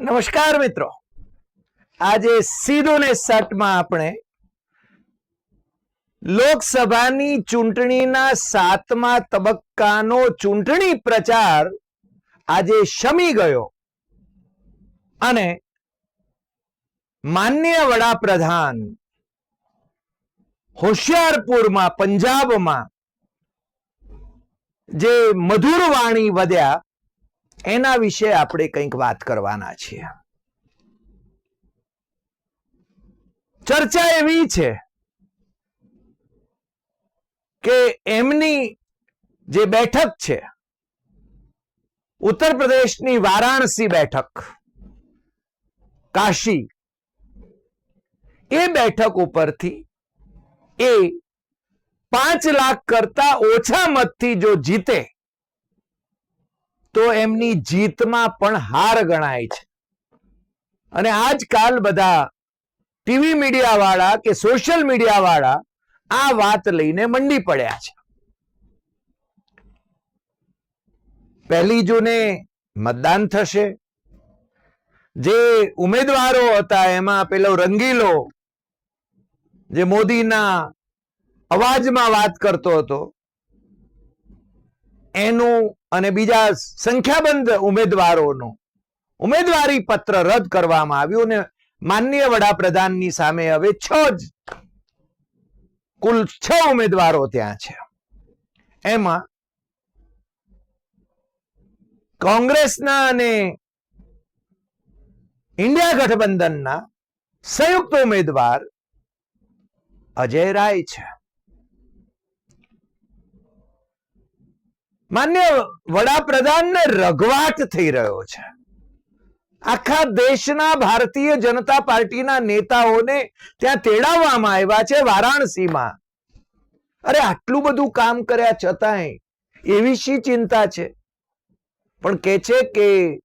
નમસ્કાર મિત્રો. આજે સીધું ને સટમાં આપણે લોકસભાની ચૂંટણીના સાતમા તબક્કાનો ચૂંટણી પ્રચાર આજે શમી ગયો. અને માન્ય વડાપ્રધાન હોશિયારપુરમાં, પંજાબમાં જે મધુર વાણી વધ્યા એના વિશે આપણે કંઈક વાત કરવાના છીએ. ચર્ચા એવી છે કે એમની જે બેઠક છે, ઉત્તર પ્રદેશની વારાણસી બેઠક, કાશી, એ બેઠક ઉપરથી એ પાંચ લાખ કરતા ઓછા મતથી જો જીતે તો એમની જીતમાં પણ હાર ગણાય છે. અને આજકાલ બધા ટીવી મીડિયા વાળા કે સોશિયલ મીડિયા વાળા આ વાત લઈને મંડી પડ્યા છે. પહેલી જૂને મતદાન થશે. જે ઉમેદવારો હતા એમાં પેલો રંગીલો, જે મોદીના અવાજમાં વાત કરતો હતો એનું અને બીજા સંખ્યાબંધ ઉમેદવારોનું ઉમેદવારી પત્ર રદ કરવામાં આવ્યું અને માનનીય વડાપ્રધાનની સામે હવે છ જ, કુલ છ ઉમેદવારો ત્યાં છે. એમાં કોંગ્રેસના અને ઇન્ડિયા ગઠબંધનના સંયુક્ત ઉમેદવાર અજય રાય છે. માન્ય વડાપ્રધાનને રઘવાટ થઈ રહ્યો છે. આખા દેશના ભારતીય જનતા પાર્ટીના નેતાઓને ત્યાં તેડાવવામાં આવ્યા છે વારાણસીમાં. અરે આટલું બધું કામ કર્યા છતાંય એવી શી ચિંતા છે? પણ કે છે કે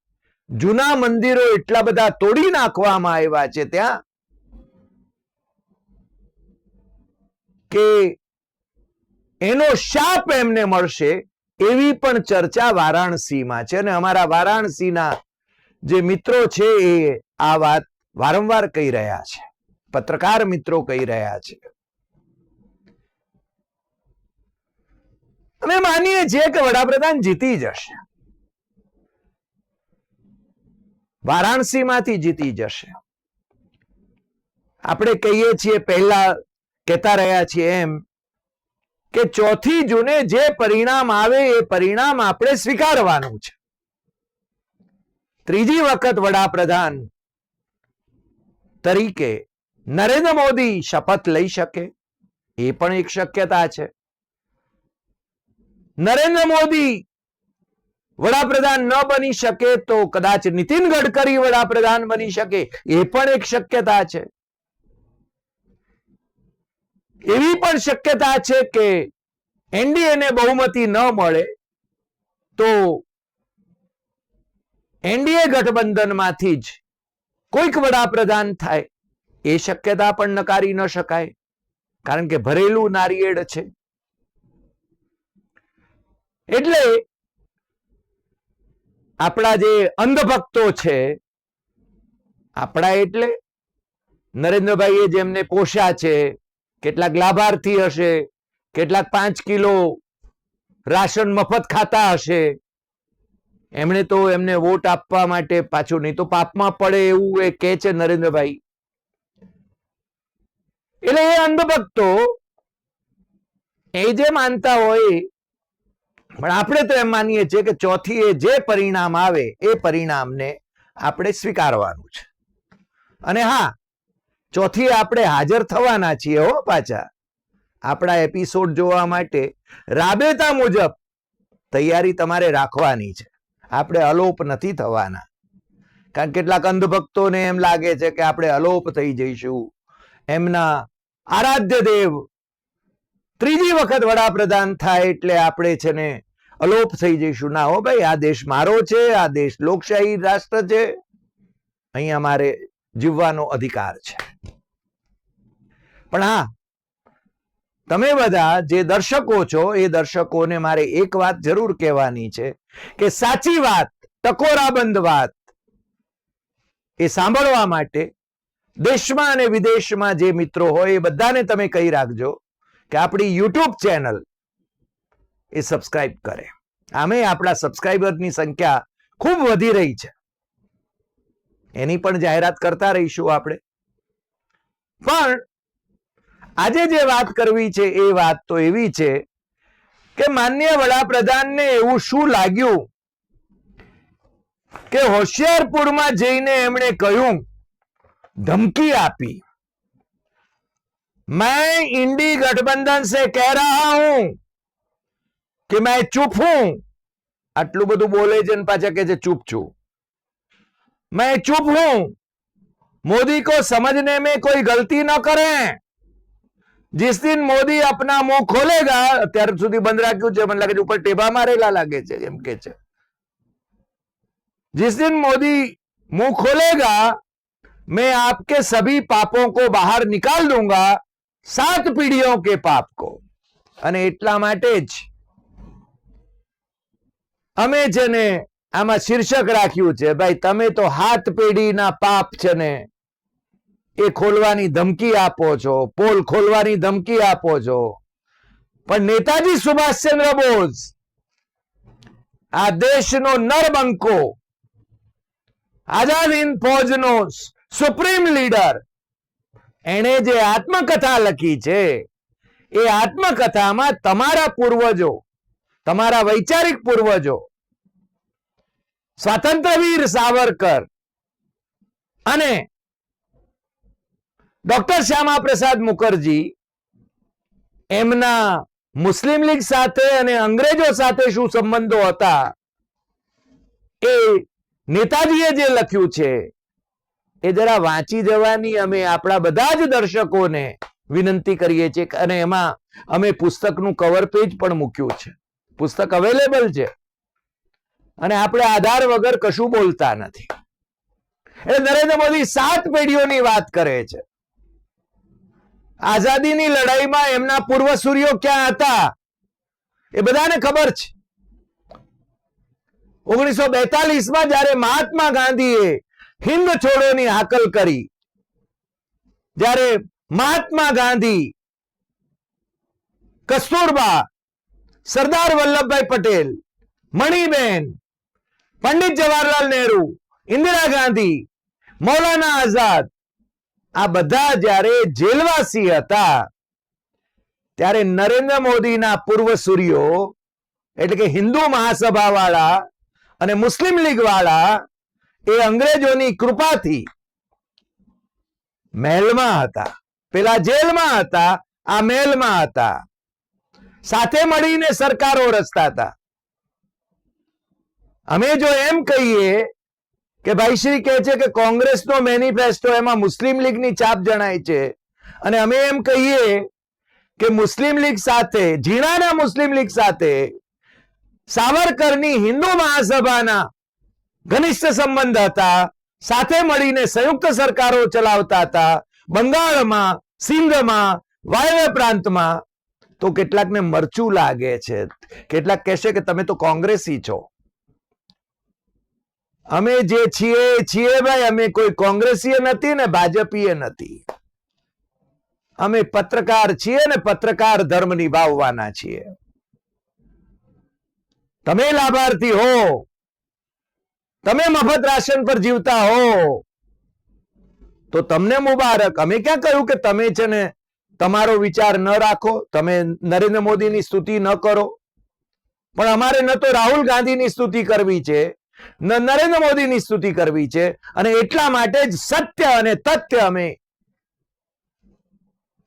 જૂના મંદિરો એટલા બધા તોડી નાખવામાં આવ્યા છે ત્યાં? કે એનો શાપ એમને મળશે? એવી પણ ચર્ચા વારાણસીમાં છે અને અમારા વારાણસીના જે મિત્રો છે એ આ વાત વારંવાર કહી રહ્યા છે. પત્રકાર મિત્રો કહી રહ્યા છે. અમે માનીએ છીએ કે વડાપ્રધાન જીતી જશે. વારાણસીમાંથી જીતી જશે. આપણે કહીએ છીએ, પહેલા કહેતા રહ્યા છીએ એમ કે ચોથી જૂને જે પરિણામ આવે એ પરિણામ આપણે સ્વીકારવાનું છે. ત્રીજી વખત વડાપ્રધાન તરીકે નરેન્દ્ર મોદી શપથ લઈ શકે એ પણ એક શક્યતા છે. નરેન્દ્ર મોદી વડાપ્રધાન ન બની શકે તો કદાચ નીતિન ગડકરી વડાપ્રધાન બની શકે એ પણ એક શક્યતા છે. એવી પણ શક્યતા છે કે એનડીએને બહુમતી ન મળે, તો એનડીએ ગઠબંધનમાંથી જ કોઈક વડાપ્રધાન થાય, એ શક્યતા પણ નકારી ન શકાય, કારણ કે ભરેલું નારિયેળ છે. એટલે આપણા જે અંધભક્તો છે, આપણા એટલે નરેન્દ્રભાઈએ જેમને પોષ્યા છે કેટલાક લાભાર્થી હશે, કેટલાક પાંચ કિલો રાશન મફત ખાતા હશે. એમણે તો એમને વોટ આપવા માટે પાછું નહીં તો પાપમાં પડે એવું એ કે છે નરેન્દ્રભાઈ. એટલે એ અંધભક્તો એ જે માનતા હોય, પણ આપણે તો એમ માનીએ છીએ કે ચોથી એ જે પરિણામ આવે, એ પરિણામને આપણે સ્વીકારવાનું છે. અને હા ચોથી આપણે હાજર થવાના છીએ હો પાછા. આપણા એપિસોડ જોવા માટે રાબેતા મુજબ તૈયારી તમારે રાખવાની છે. આપણે અલોપ નથી થવાના. કારણ કેટલાક અંધભક્તોને એમ લાગે છે કે આપણે અલોપ થઈ જઈશું. એમના આરાધ્ય દેવ ત્રીજી વખત વડાપ્રધાન થાય એટલે આપણે છે ને અલોપ થઈ જઈશું. ના હો ભાઈ, આ દેશ મારો છે, આ દેશ લોકશાહી રાષ્ટ્ર છે. અહીંયા મારે જીવવાનો અધિકાર છે. પણ હા, તમે બધા જે દર્શકો છો, એ દર્શકોને મારે એક વાત જરૂર કહેવાની છે કે સાચી વાત ટકોરાબંધ વાત એ સાંભળવા માટે દેશમાં અને વિદેશમાં જે મિત્રો હોય, એ બધાને તમે કહી રાખજો કે આપણી યુટ્યુબ ચેનલ એ સબસ્ક્રાઇબ કરે. આમે આપણા સબસ્ક્રાઇબરની સંખ્યા ખૂબ વધી રહી છે. એની પણ જાહેરાત કરતા રહીશું આપણે પણ આજે જે વાત કરવી છે એ વાત તો એવી છે કે માન્ય વડાપ્રધાનને એવું શું લાગ્યું કે હોશિયારપુરમાં જઈને એમણે કહ્યું ધમકી આપી मैं इंडी गठबंधन से कह रहा हूं कि मैं चुप हूं આટલું બધું બોલે છે ને પાછા કે છે ચૂપ છું मैं चुप हूं मोदी को समझने में कोई गलती न करें जिस दिन मोदी अपना मुंह खोलेगा અત્યાર સુધી બંધ રાખ્યું છે મને લાગે છે ઉપર ટેબા મારેલા લાગે છે એમ કે છે जिस दिन मोदी मुंह खोलेगा मैं आपके सभी पापों को बाहर निकाल दूंगा સાત પીઢીઓ કે પાપ કો અને એટલા માટે જ અમે છે ને આમાં શીર્ષક રાખ્યું છે, ભાઈ, તમે તો હાથ પેઢીના પાપ છે ને, એ ખોલવાની ધમકી આપો છો, પોલ ખોલવાની ધમકી આપો છો. પણ નેતાજી સુભાષચંદ્ર બોઝ, આ દેશનો નરબંકો આઝાદ હિંદ ફોજનો સુપ્રીમ લીડર, એણે જે આત્મકથા લખી છે, એ આત્મકથામાં તમારા પૂર્વજો, તમારા વૈચારિક પૂર્વજો સ્વાતંત્રવીર સાવરકર. અને ડોક્ટર શ્યામા પ્રસાદ મુખર્જી એમના મુસ્લિમ લીગ સાથે અને અંગ્રેજો સાથે શું સંબંધો હતા એ નેતાજીએ જે લખ્યું છે એ જરા વાંચી જવાની અમે આપણા બધા જ દર્શકોને વિનંતી કરીએ છીએ અને એમાં અમે પુસ્તકનું કવર પેજ પણ મૂક્યું છે. પુસ્તક અવેલેબલ છે. અને આપણે આધાર વગર કશું બોલતા નથી. એટલે નરેન્દ્ર મોદી સાત પેઢીઓની વાત કરે છે. આઝાદીની લડાઈમાં એમના પૂર્વસૂરીઓ ક્યાં હતા? એ બધાને ખબર છે. ઓગણીસો માં જયારે મહાત્મા ગાંધીએ હિન્દ છોડોની હાકલ કરી, જ્યારે મહાત્મા ગાંધી કસ્તુરબા સરદાર વલ્લભભાઈ પટેલ, મણિબેન પંડિત જવાહરલાલ નહેરુ, ઇન્દિરા ગાંધી, મૌલાના આઝાદ, આ બધા જ્યારે જેલવાસી હતા, ત્યારે નરેન્દ્ર મોદીના પૂર્વસૂરીઓ એટલે કે હિન્દુ મહાસભા વાળા અને મુસ્લિમ લીગ વાળા એ અંગ્રેજોની કૃપાથી મહેલમાં હતા. પેલા જેલમાં હતા, આ મહેલમાં હતા. સાથે મળીને સરકારો રચતા હતા. અમે જો એમ કહીએ કે ભાઈ શ્રી કહે છે કે કોંગ્રેસનો મેનિફેસ્ટો એમાં મુસ્લિમ લીગની છાપ જણાય છે. અને અમે એમ કહીએ કે મુસ્લિમ લીગ સાથે, ઝીણાના મુસ્લિમ લીગ સાથે સાવરકરની હિન્દુ મહાસભાના ઘનિષ્ઠ સંબંધ હતા, સાથે મળીને સંયુક્ત સરકારો ચલાવતા હતા, બંગાળમાં, સિંધમાં, વાયવ્ય પ્રાંતમાં. તો કેટલાકને મરચું લાગે છે. કેટલાક કહેશે કે તમે તો કોંગ્રેસી છો. અમે જે છીએ છીએ ભાઈ, અમે કોઈ કોંગ્રેસીય નથી ને ભાજપીય નથી. અમે પત્રકાર છીએ ને પત્રકાર ધર્મ નિભાવવાના છીએ. તમે લાભાર્થી હો. તમે મફત રાશન પર જીવતા હો. તો તમને મુબારક. અમે ક્યાં કહ્યું કે તમે છે ને તમારો વિચાર ન રાખો, તમે નરેન્દ્ર મોદીની સ્તુતિ ન કરો. પણ અમારે ન તો રાહુલ ગાંધીની સ્તુતિ કરવી છે. નરેન્દ્ર મોદીની સ્તુતિ કરવી છે અને એટલા માટે જ સત્ય અને તથ્ય અમે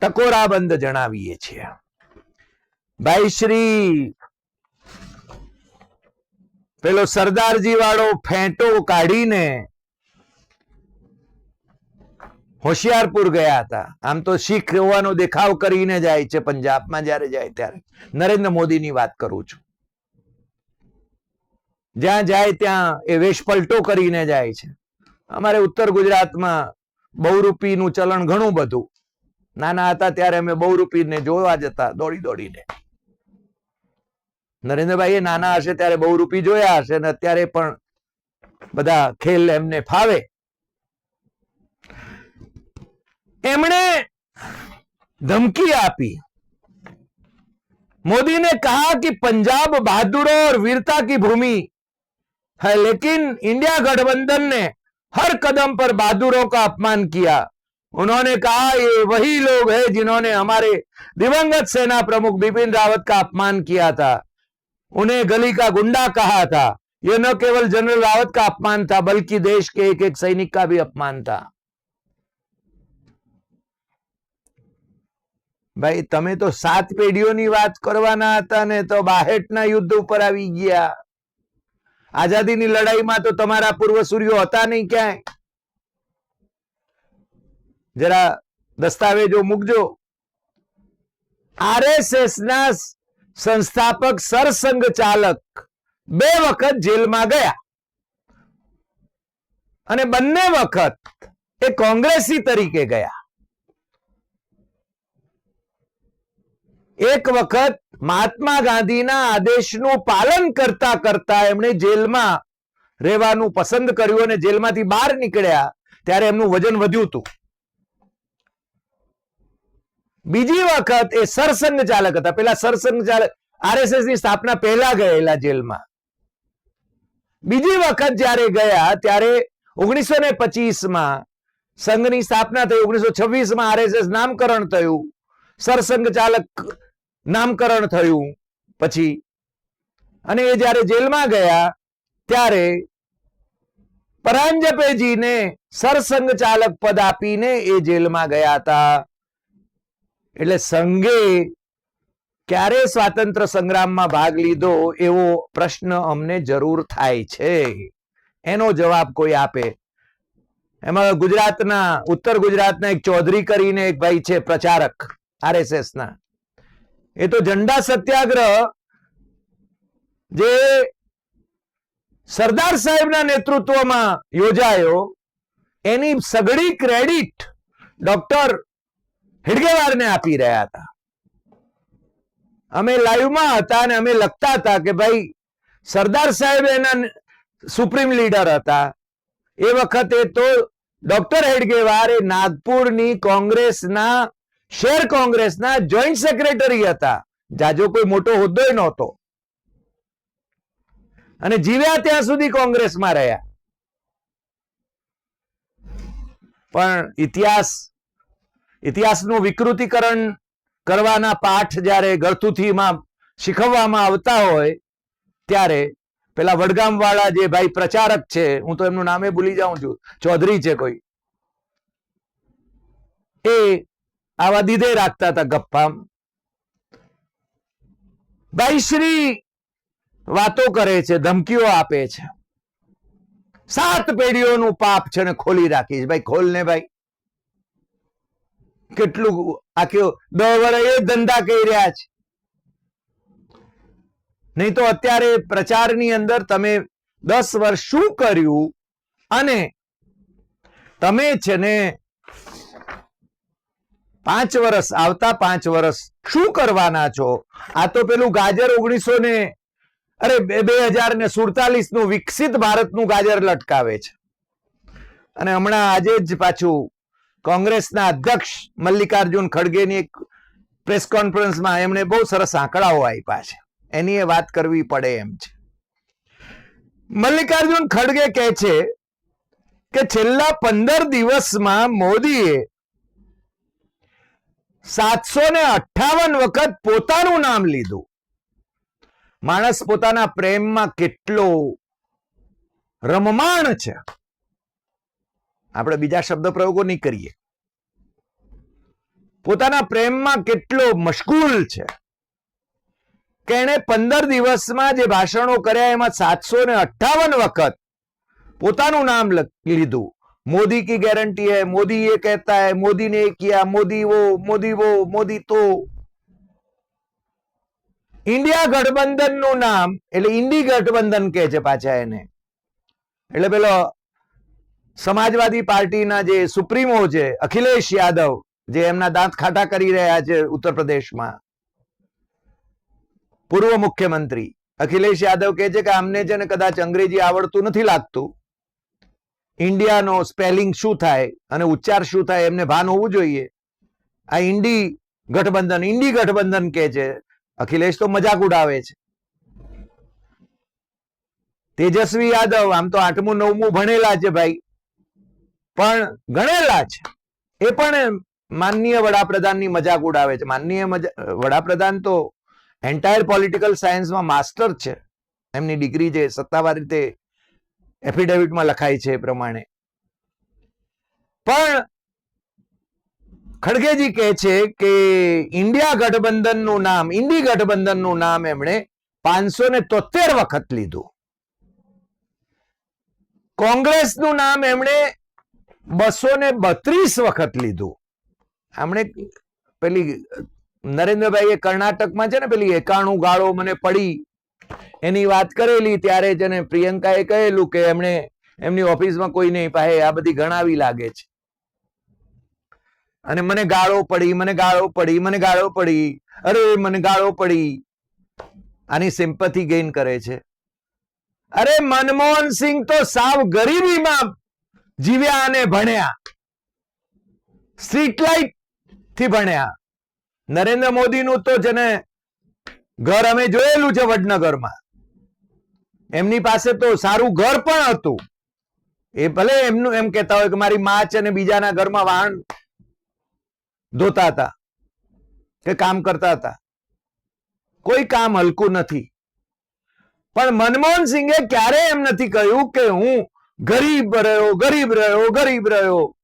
ટકોરાબંધ જણાવીએ છીએ. ભાઈ શ્રી પેલો સરદારજી વાળો ફેંટો કાઢીને હોશિયારપુર ગયા હતા. આમ તો શીખ હોવાનો દેખાવ કરીને જાય છે, પંજાબમાં જ્યારે જાય ત્યારે. નરેન્દ્ર મોદીની વાત કરું છું. જ્યાં જાય ત્યાં એ વેશ પલટો કરીને જાય છે અમારે ઉત્તર ગુજરાતમાં બહુરૂપીનું ચલણ ઘણું બધું નાના હતા ત્યારે અમે બહુરૂપીને જોવા જતા દોડી દોડીને નરેન્દ્રભાઈ નાના હશે ત્યારે બહુરૂપી જોયા હશે ને અત્યારે પણ બધા ખેલ એમને ફાવે एमने धमकी आपी मोदी ने कहा कि पंजाब बहादुरों और वीरता की भूमि है लेकिन इंडिया गठबंधन ने हर कदम पर बहादुरों का अपमान किया उन्होंने कहा ये वही लोग हैं जिन्होंने हमारे दिवंगत सेना प्रमुख बिपिन रावत का अपमान किया था उन्हें गली का गुंडा कहा था यह न केवल जनरल रावत का अपमान था बल्कि देश के एक एक सैनिक का भी अपमान था ભાઈ તમે તો સાત પેઢીઓની વાત કરવાના હતા ને તો બાહેટના યુદ્ધ ઉપર આવી ગયા આઝાદીની લડાઈમાં તો તમારા પૂર્વસૂરીઓ હતા નહીં ક્યાંય? જરા દસ્તાવેજો મૂકજો. આરએસએસ ના સંસ્થાપક સરસંઘ ચાલક બે વખત જેલમાં ગયા. અને બંને વખત એ કોંગ્રેસી તરીકે ગયા. એક વખત મહાત્મા ગાંધીના આદેશનું પાલન કરતા કરતા એમણે જેલમાં રહેવાનું પસંદ કર્યું અને જેલમાંથી બહાર નીકળ્યા, ત્યારે એમનું વજન વધ્યું હતું. બીજી વખત એ સરસંઘ ચાલક હતા. પેલા સરસંઘ ચાલક આરએસએસની સ્થાપના પહેલા ગયેલા જેલમાં. બીજી વખત જ્યારે ગયા, ત્યારે ઓગણીસો ને પચીસમાં સંઘની સ્થાપના થઈ. ઓગણીસો છવ્વીસમાં આરએસએસ નામકરણ થયું. સરસંઘ ચાલક નામકરણ થયું પછી. અને એ જ્યારે જેલમાં ગયા, ત્યારે પરાંજપેજીને સરસંઘ ચાલક પદ આપીને એ જેલમાં ગયા હતા. એટલે સંઘે ક્યારે સ્વાતંત્ર સંગ્રામમાં ભાગ લીધો, એવો પ્રશ્ન અમને જરૂર થાય છે. એનો જવાબ કોઈ આપે. એમાં ગુજરાતના, ઉત્તર ગુજરાતના એક ચૌધરી કરીને એક ભાઈ છે પ્રચારક આરએસએસ ના એ તો ઝંડા સત્યાગ્રહ જે સરદાર સાહેબના નેતૃત્વમાં યોજાયો, એની સગડી ક્રેડિટ ડોક્ટર હિડગેવારને આપી રહ્યા હતા. અમે લાઈવમાં હતા અને અમે લખતા હતા કે ભાઈ, સરદાર સાહેબ એના સુપ્રીમ લીડર હતા. એ વખતે તો ડોક્ટર હેડગેવાર એ નાગપુરની કોંગ્રેસના શેર કોંગ્રેસના જોઈન્ટ સેક્રેટરી હતા. જાજો કોઈ મોટો હોદ્દો નહોતો. અને જીવ્યા ત્યાં સુધી કોંગ્રેસમાં રહ્યા. પણ ઇતિહાસ, ઇતિહાસનું વિકૃતિકરણ કરવાના પાઠ જ્યારે ગળથુથીમાં શીખવવામાં આવતા હોય, ત્યારે પેલા વડગામ વાળા જે ભાઈ પ્રચારક છે, હું તો એમનું નામે ભૂલી જાઉં છું, ચૌધરી છે કોઈ, એ આવા દીધે રાખતા હતા ગપ્પા ભાઈ શ્રી વાતો કરે છે, ધમકીઓ આપે છે. સાત પેઢીઓનું પાપ છે ને ખોલી રાખીશ. ભાઈ, ખોલ ને ભાઈ. કેટલું આખી દસ વર્ષ એ ધંધા કરી રહ્યા છે. નહીં તો અત્યારે પ્રચારની અંદર તમે દસ વર્ષ શું કર્યું? અને તમે છે ને પાંચ વર્ષ આવતા પાંચ વર્ષ શું કરવાના છો? આ તો પેલું ગાજર ઓગણીસો ને, અરે બે હજાર ને સુડતાલીસનું વિકસિત ભારતનું ગાજર લટકાવે છે. અને હમણાં આજે જ પાછું કોંગ્રેસના અધ્યક્ષ મલ્લિકાર્જુન ખડગેની એક પ્રેસ કોન્ફરન્સમાં એમણે બહુ સરસ આંકડાઓ આપ્યા છે. એની એ વાત કરવી પડે એમ છે. મલ્લિકાર્જુન ખડગે કહે છે કે છેલ્લા પંદર દિવસમાં મોદીએ સાતસો ને અઠાવન વખત પોતાનું નામ લીધું. માણસ પોતાના પ્રેમમાં કેટલો રમમાણ છે. આપણે બીજા શબ્દ પ્રયોગો નહીં કરીએ. પોતાના પ્રેમમાં કેટલો મશગુલ છે. કે એણે પંદર દિવસમાં જે ભાષણો કર્યા એમાં સાતસો ને અઠાવન વખત પોતાનું નામ લીધું. मोदी की गारंटी है मोदी ये कहता है मोदी ने ये किया मोदी वो मोदी वो मोदी तो ઇન્ડિયા ગઠબંધન નું નામ એટલે ઇન્ડી ગઠબંધન કે છે પાછા એને એટલે પેલો સમાજવાદી પાર્ટીના જે સુપ્રીમો છે અખિલેશ યાદવ જે એમના દાંત ખાટા કરી રહ્યા છે ઉત્તર પ્રદેશમાં પૂર્વ મુખ્યમંત્રી અખિલેશ યાદવ કહે છે કે અમને છે ને કદાચ અંગ્રેજી આવડતું નથી લાગતું ઇન્ડિયાનો સ્પેલિંગ શું થાય અને ઉચ્ચાર શું થાય એમને ભાન હોવું જોઈએ. આ ઇન્ડી ગઠબંધન ઇન્ડી ગઠબંધન કે છે, અખિલેશ તો મજાક ઉડાવે છે. તેજસ્વી યાદવ, આમ તો આઠમું, નવમું ભણેલા છે ભાઈ, પણ ગણેલા છે. એ પણ માનનીય વડાપ્રધાનની મજાક ઉડાવે છે. માનનીય વડાપ્રધાન તો એન્ટાયર પોલિટિકલ સાયન્સમાં માસ્ટર છે. એમની ડિગ્રી જે સત્તાવાર રીતે એફિડેવિટમાં લખાય છે એ પ્રમાણે. પણ ખડગેજી કહે છે કે ઇન્ડિયા ગઠબંધનનું નામ, ઇન્ડી ગઠબંધનનું નામ એમણે પાંચસો ને તોતેર વખત લીધું. કોંગ્રેસનું નામ એમણે બસો ને બત્રીસ વખત લીધું. એમણે પેલી નરેન્દ્રભાઈએ કર્ણાટકમાં છે ને પેલી એકાણું ગાળો મને પડી એની વાત કરેલી ત્યારે જ એને પ્રિયંકાએ કહેલું કે એમણે એમની ઓફિસમાં કોઈ નહીં પાસે આ બધી ગણાવી લાગે છે. અને મને ગાળો પડી, મને ગાળો પડી, મને ગાળો પડી. અરે, મને ગાળો પડી. આની સિમ્પથી ગેઇન કરે છે. અરે, મનમોહન સિંહ તો સાવ ગરીબીમાં જીવ્યા અને ભણ્યા. સ્ટ્રીટ લાઇટથી ભણ્યા. નરેન્દ્ર મોદીનું તો છે ને ઘર અમે જોયેલું છે વડનગરમાં. એમની પાસે તો સારું ઘર પણ હતું. એ ભલે એમનું એમ કહેતા હોય કે મારી માં અને બીજાના ઘરમાં વાહન ધોતા હતા કે કામ કરતા હતા. કોઈ કામ હલકું નથી. પણ મનમોહન સિંહે ક્યારે એમ નથી કહ્યું કે હું ગરીબ રહ્યો ગરીબ રહ્યો ગરીબ રહ્યો.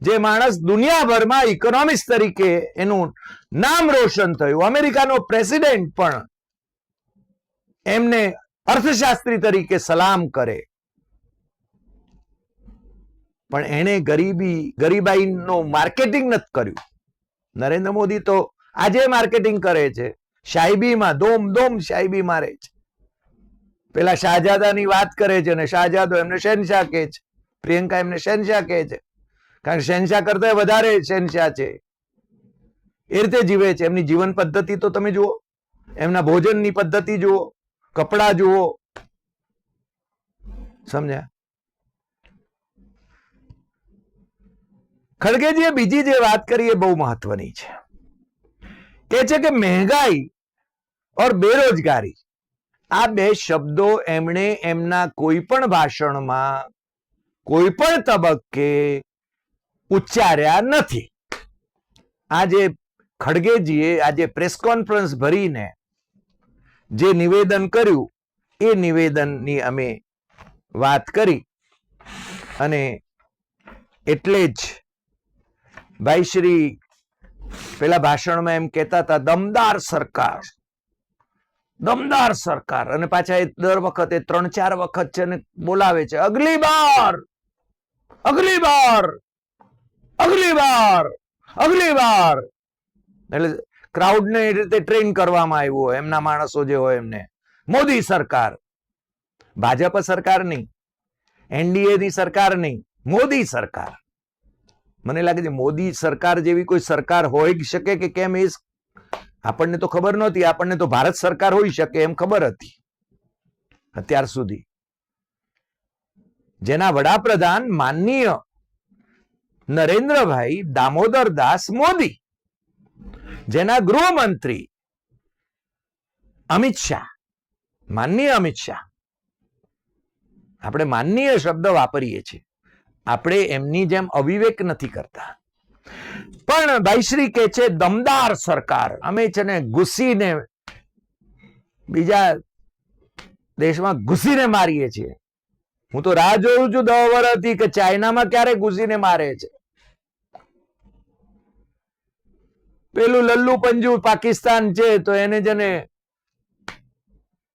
જે માણસ દુનિયાભરમાં ઇકોનોમિક્સ તરીકે એનું નામ રોશન થયું. અમેરિકાનો પ્રેસિડેન્ટ પણ એમને અર્થશાસ્ત્રી તરીકે સલામ કરે. પણ એણે ગરીબી, ગરીબાઈનું માર્કેટિંગ નથી કર્યું. નરેન્દ્ર મોદી તો આજે માર્કેટિંગ કરે છે. શાયબીમાં દોમ દોમ શાયબી મારે છે. પેલા શાહજાદાની વાત કરે છે અને શાહજાદો એમને શહેનશાહ કહે છે. પ્રિયંકા એમને શહેનશાહ કહે છે. કારણ કે શહેનશાહ કરતા વધારે શહેનશાહ છે. એ રીતે જીવે છે. એમની જીવન પદ્ધતિ તો તમે જુઓ. એમના ભોજનની પદ્ધતિ જુઓ. કપડા જુઓ. સમજ્યા? ખડગેજીએ બીજી જે વાત કરી એ બહુ મહત્વની છે. કે છે કે મહેંગાઈ ઓર બેરોજગારી, આ બે શબ્દો એમણે એમના કોઈ પણ ભાષણમાં, કોઈ પણ તબક્કે ઉચ્ચાર્યા નથી. આજે ખડગેજીએ આજે પ્રેસ કોન્ફરન્સ ભરીને જે નિવેદન કર્યું, એ નિવેદનની અમે વાત કરી. અને એટલે જ ભાઈ શ્રી પેલા ભાષણમાં એમ કહેતા હતા, દમદાર સરકાર દમદાર સરકાર. અને પાછા એ દર વખતે ત્રણ ચાર વખત છે ને બોલાવે છે, અગલી બાર અગલી બાર અગલી બાર અગલી બાર એટલે ક્રાઉડને એ રીતે ટ્રેન કરવામાં આવ્યું હોય, એમના માણસો જે હોય એમને. મોદી સરકાર. ભાજપ સરકાર નહીં. એનડીએ ની સરકાર નહીં. મોદી સરકાર. મને લાગે છે મોદી સરકાર જેવી કોઈ સરકાર હોઈ શકે કે કેમ એ આપણને તો ખબર નહોતી. આપણને તો ભારત સરકાર હોઈ શકે એમ ખબર હતી. અત્યાર સુધી. જેના વડાપ્રધાન માનનીય નરેન્દ્રભાઈ દામોદર દાસ મોદી. જેના ગૃહમંત્રી અમિત શાહ. માનનીય અમિત શાહ. આપણે માનનીય શબ્દ વાપરીએ છીએ. આપણે એમની જેમ અવિવેક નથી કરતા. પણ ભાઈશ્રી કે છે, દમદાર સરકાર. અમે છે ને ઘૂસીને બીજા દેશમાં ઘૂસીને મારીએ છીએ. હું તો રાહ જોઉં છું દસ વર્ષથી કે ચાઇનામાં ક્યારે ઘૂસીને મારે છે. પેલું લલ્લુ પંજુ પાકિસ્તાન છે, તો એને જેને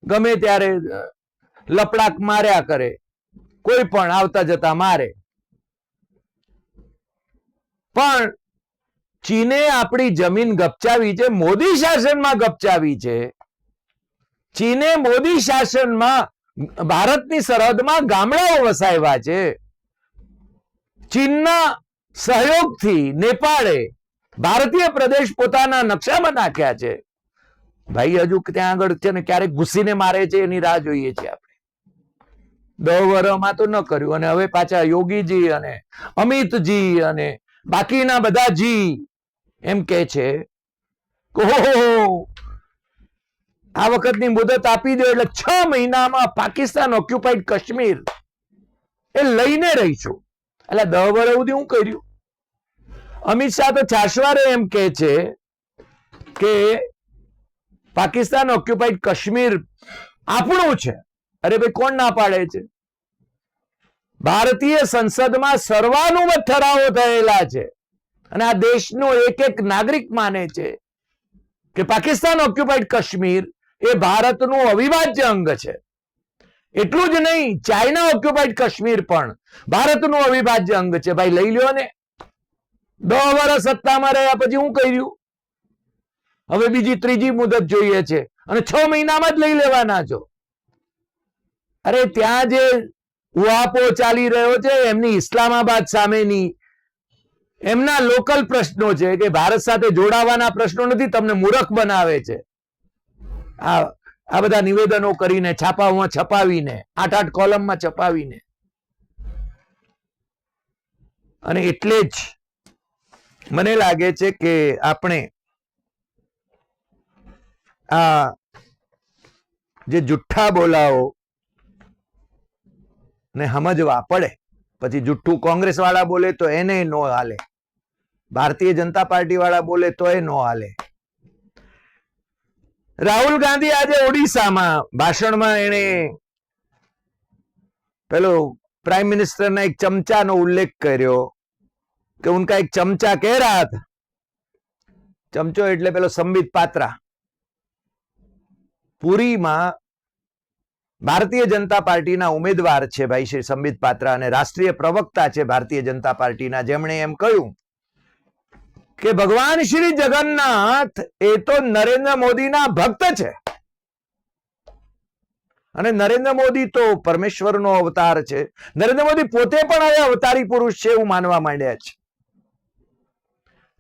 ગમે ત્યારે લપડાક માર્યા કરે. કોઈ પણ આવતા જતા મારે. પણ ચીને આપણી જમીન ગપચાવી છે, મોદી શાસનમાં ગપચાવી છે. ચીને મોદી શાસનમાં ભારતની સરહદમાં ગામડાઓ વસાવ્યા છે. ચીનના સહયોગથી નેપાળે ભારતીય પ્રદેશ પોતાના નકશામાં નાખ્યા છે. ભાઈ, હજુ ત્યાં આગળ છે ને ક્યારેક ઘૂસીને મારે છે, એની રાહ જોઈએ છીએ આપણે. દહ વર્ષમાં તો ન કર્યું અને હવે પાછા યોગીજી અને અમિતજી અને બાકીના બધા જી એમ કે છે આ વખતની મુદત આપી દો એટલે છ મહિનામાં પાકિસ્તાન ઓક્યુપાઈડ કાશ્મીર એ લઈને રહીશું. એટલે દહ વર્ષ સુધી હું કર્યું. અમિત શાહ તો છાશવારે એમ કે છે કે પાકિસ્તાન ઓક્યુપાઈડ કાશ્મીર આપણું છે. અરે ભાઈ, કોણ ના પાડે છે? ભારતીય સંસદમાં સર્વાનુમત ઠરાવો થયેલા છે. અને આ દેશનો એક એક નાગરિક માને છે કે પાકિસ્તાન ઓક્યુપાઈડ કાશ્મીર એ ભારતનું અવિભાજ્ય અંગ છે. એટલું જ નહીં, ચાઇના ઓક્યુપાઈડ કાશ્મીર પણ ભારતનું અવિભાજ્ય અંગ છે. ભાઈ, લઈ લ્યો ને. દસ વર્ષ સત્તામાં રહ્યા, પછી હું કર્યું? હવે બીજી ત્રીજી મુદત જોઈએ છે. અને છ મહિનામાં જ લઈ લેવાના છો. અરે ત્યાં જે ઉહાપો ચાલી રહ્યો છે, એમની ઇસ્લામાબાદ સામેની, એમના લોકલ પ્રશ્નો છે કે ભારત સાથે જોડાવાના પ્રશ્નો નથી, તમને મૂરખ બનાવે છે. આ આ બધા નિવેદનો કરીને છાપામાં છપાવીને આઠ આઠ કોલમમાં છપાવીને. અને એટલે જ મને લાગે છે કે આપણે આ જે જુઠ્ઠા બોલાવો ને સમજવા પડે. પછી જુઠ્ઠું કોંગ્રેસ વાળા બોલે તો એને નો હાલે. ભારતીય જનતા પાર્ટી વાળા બોલે તો એ નો હાલે. રાહુલ ગાંધી આજે ઓડિશામાં ભાષણમાં એને પેલો પ્રાઇમ મિનિસ્ટરના એક ચમચાનો ઉલ્લેખ કર્યો. કે ઉનકા એક ચમચા કહ રહા था ચમચો એટલે પેલો સંબિત પાત્રા. પુરીમાં ભારતીય જનતા પાર્ટીના ઉમેદવાર છે ભાઈ શ્રી સંબિત પાત્રા અને રાષ્ટ્રીય પ્રવક્તા છે ભારતીય જનતા પાર્ટીના. જેમણે એમ કહ્યું કે ભગવાન શ્રી જગન્નાથ એ તો નરેન્દ્ર મોદીના ભક્ત છે. અને નરેન્દ્ર મોદી તો પરમેશ્વરનો અવતાર છે. નરેન્દ્ર મોદી પોતે પણ હવે અવતારી પુરુષ છે એવું માનવા માંડ્યા છે.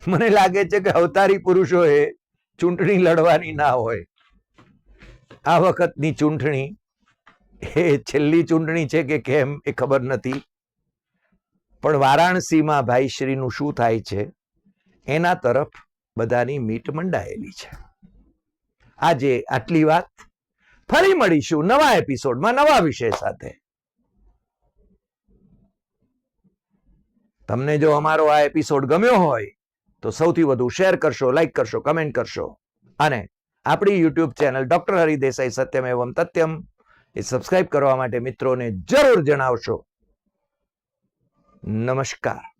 મને લાગે છે કે અવતારી પુરુષોએ ચૂંટણી લડવાની ના હોય. આ વખતની ચૂંટણી એ છેલ્લી ચૂંટણી છે કે કેમ એ ખબર નથી. પણ વારાણસીમાં ભાઈશ્રીનું શું થાય છે? એના તરફ બધાની મીટ મંડાયેલી છે. આજે આટલી વાત. ફરી મળીશું નવા એપિસોડમાં નવા વિષય સાથે. તમને જો અમારો આ એપિસોડ ગમ્યો હોય તો સૌથી વધુ શેર કરશો લાઈક કરશો કમેન્ટ કરશો. અને આપણી યુટ્યુબ ચેનલ ડોક્ટર હરિદેસાઈ સત્યમ એવમ તત્યમ એ સબસ્ક્રાઇબ કરવા માટે મિત્રોને જરૂર જણાવશો. નમસ્કાર.